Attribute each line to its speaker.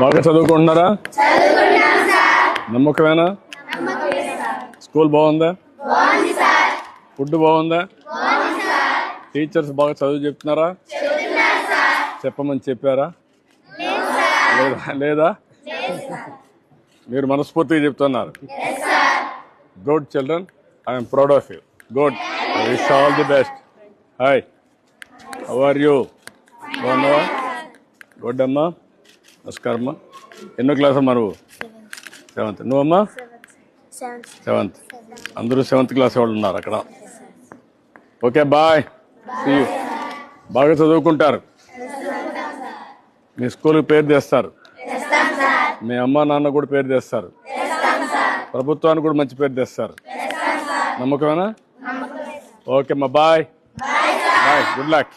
Speaker 1: బాగా చదువుకుంటున్నారా? నమ్మకమేనా? స్కూల్ బాగుందా? ఫుడ్ బాగుందా? టీచర్స్ బాగా చదువు చెప్తున్నారా? చెప్పమని చెప్పారా? లేదా లేదా? మీరు మనస్ఫూర్తిగా చెప్తున్నారు. Good children I'm proud of you good wish all the best hi how are you బాగున్నావా? గుడ్ అమ్మా. నమస్కారం అమ్మా ఎన్నో క్లాస్ అమ్మా నువ్వు సెవెంత్. నువ్వమ్మా?
Speaker 2: సెవెంత్.
Speaker 1: సెవెంత్ అందరూ సెవెంత్ క్లాస్ వాళ్ళు ఉన్నారు అక్కడ. Okay bye. సీ బాగా చదువుకుంటారు. మీ స్కూల్కి పేరు తెస్తారు. మీ అమ్మ నాన్న కూడా పేరు తెస్తారు. ప్రభుత్వానికి కూడా మంచి పేరు తెస్తారు. నమ్మకమేనా? ఓకే అమ్మా బాయ్. బాయ్. Good luck.